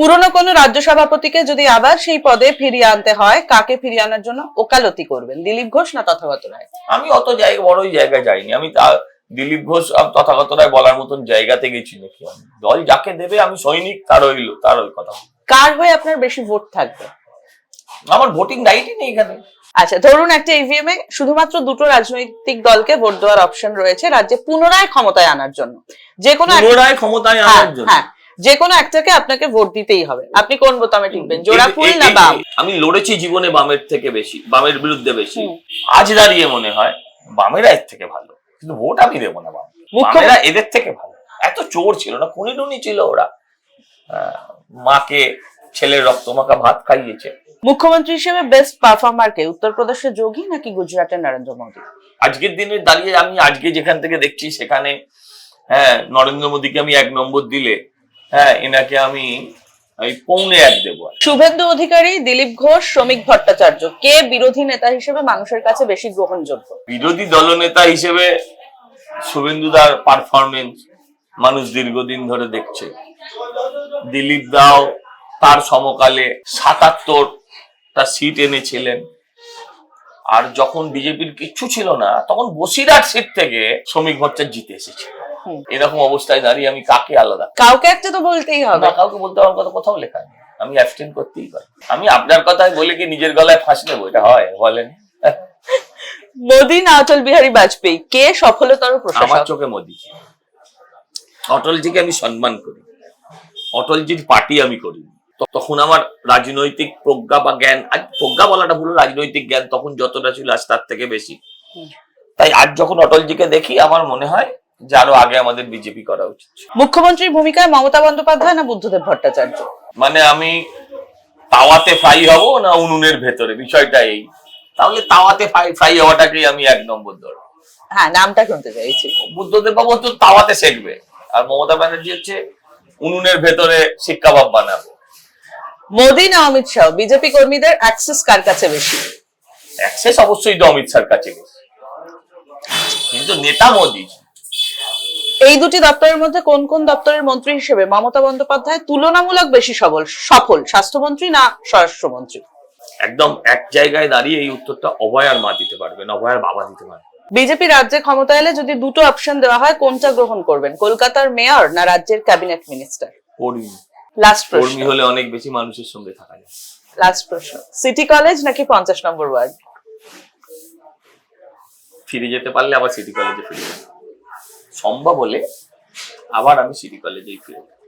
পুরনো কোনো রাজ্য সভাপতিকে যদি আবার সেই পদে ফিরিয়ে আনতে হয় কাকে ফিরিয়ে আনার জন্য ওকালতি করবেন? দিলীপ ঘোষ না তথাগত রায়? আমি অত জায়গা বড়ই জায়গায় যাইনি। আমি তা দিলীপ ঘোষ তথাগত রায় বলার মতন জায়গাতে গেছি নাকি দল যাকে দেবে আমি সৈনিক তার হইল তার ওই কথা। কার হয়ে আপনার বেশি ভোট থাকবে? আমার ভোটিং রাইটই নেই এখানে। আচ্ছা ধরুন একটা ইভিএম এ শুধুমাত্র দুটো রাজনৈতিক দলকে ভোট দেওয়ার অপশন রয়েছে রাজ্যে পুনরায় ক্ষমতায় আনার জন্য। যে কোনো পুনরায় ক্ষমতায় হ্যাঁ, আনার জন্য। হ্যাঁ। যে কোনো একটাকে আপনাকে ভোট দিতেই হবে। আপনি কোন বোতামে টিকবেন জোড়া ফুল না বাম? আমি লড়েছি জীবনে বামের থেকে বেশি বামের বিরুদ্ধে বেশি। আজ দাঁড়িয়ে মনে হয় বামেরা এর থেকে ভালো কিন্তু ভোট আমি দেবো না বাম। বামেরা এদের থেকে ভালো। এত চোর ছিল না খুনি টুনি ছিল ওরা। মাকে ছেলের রক্ত মাখা ভাত খাইয়েছে। মুখ্যমন্ত্রী হিসেবে বেস্ট পারফর্মার কে উত্তরপ্রদেশের যোগী নাকি গুজরাটের নরেন্দ্র মোদী? আজকের দিনে দাঁড়িয়ে আমি আজকে যেখান থেকে দেখছি সেখানে হ্যাঁ নরেন্দ্র মোদীকে আমি এক নম্বর দিলে হ্যাঁ এনাকে আমি এই পৌনে এক দেবো শুভেন্দু অধিকারী দিলীপ ঘোষ শ্রমিক ভট্টাচার্য কে বিরোধী নেতা হিসেবে মানুষের কাছে বেশি গ্রহণযোগ্য? বিরোধী দলনেতা হিসেবে শুভেন্দুদার পারফরমেন্স মানুষ দীর্ঘদিন ধরে দেখছে। দিলীপ দাও তার সমকালে সাতাত্তরটা সিট এনেছিলেন। আর যখন বিজেপির কিচ্ছু ছিল না তখন বসিরহাট সিট থেকে শ্রমিক ভট্টাচার্য জিতে এসেছে। হুম। এরকম অবস্থায় দাঁড়িয়ে আমি কাকে আলাদা কাউকে একটা তো বলতেই হবে। না কাউকে বলতে আমার কথা কোথাও লেখা নেই। আমি অ্যাবস্টেন করতেই পারি। আমি আপনার কথায় বলে কি নিজের গলায় ফাঁস নেব এটা হয় বলেন। মোদী না অটল বিহারী বাজপেয়ী কে সফলতর আমার চোখে মোদি অটলজিকে আমি সম্মান করি। অটলজির পার্টি আমি করি। তখন আমার রাজনৈতিক প্রজ্ঞা বা জ্ঞান আজ প্রজ্ঞা বলাটা ভুল রাজনৈতিক জ্ঞান তখন যতটা ছিল আজ তার থেকে বেশি। তাই আজ যখন অটলজিকে দেখি আমার মনে হয় যে আরও আগে আমাদের বিজেপি করা উচিত মুখ্যমন্ত্রীর ভূমিকায় মমতা বন্দ্যোপাধ্যায় না বুদ্ধদেব ভট্টাচার্য? মানে আমি তাওয়াতে ফ্রাই হব না উনুনের ভেতরে? বিষয়টা এই। তাহলে তাওয়াতে ফ্রাই ফ্রাই হওয়াটাকেই আমি এক নম্বর ধরবো। হ্যাঁ নামটা শুনতে চাইছি। বুদ্ধদেব বাবু তো তাওয়াতে শেখবে। আর মমতা ব্যানার্জি হচ্ছে উনুনের ভেতরে শিক্ষা ভাব বানাবে। মোদী না অমিত শাহ? বিজেপি কর্মীদের অ্যাক্সেস কার কাছে বেশি? অ্যাক্সেস অবশ্যই তো অমিত শাহর কাছে গেছে কিন্তু নেতা মোদী। এই দুটি দপ্তরের মধ্যে কোন কোন দপ্তরের মন্ত্রী হিসেবে মমতা বন্দ্যোপাধ্যায় তুলনামূলক বেশি সবল? সফল স্বাস্থ্যমন্ত্রী না স্বরাষ্ট্রমন্ত্রী? একদম এক জায়গায় দাঁড়িয়ে এই উত্তরটা অভয়ার মা দিতে পারবেন অভয়ার বাবা দিতে পারবেন বিজেপি রাজ্যে ক্ষমতা এলে যদি দুটো অপশন দেওয়া হয় কোনটা গ্রহণ করবেন? কলকাতার মেয়র না রাজ্যের ক্যাবিনেট মিনিস্টার কর্মী। লাস্ট প্রশ্ন। কর্মী হলে অনেক বেশি মানুষের সঙ্গে থাকা যায়। লাস্ট প্রশ্ন। সিটি কলেজ নাকি পঞ্চাশ নম্বর ওয়ার্ড ফিরে যেতে পারলে আবার সিটি কলেজে ফিরে যাব। সম্ভব হলে আবার আমি সিটি কলেজেই ফিরে যাব।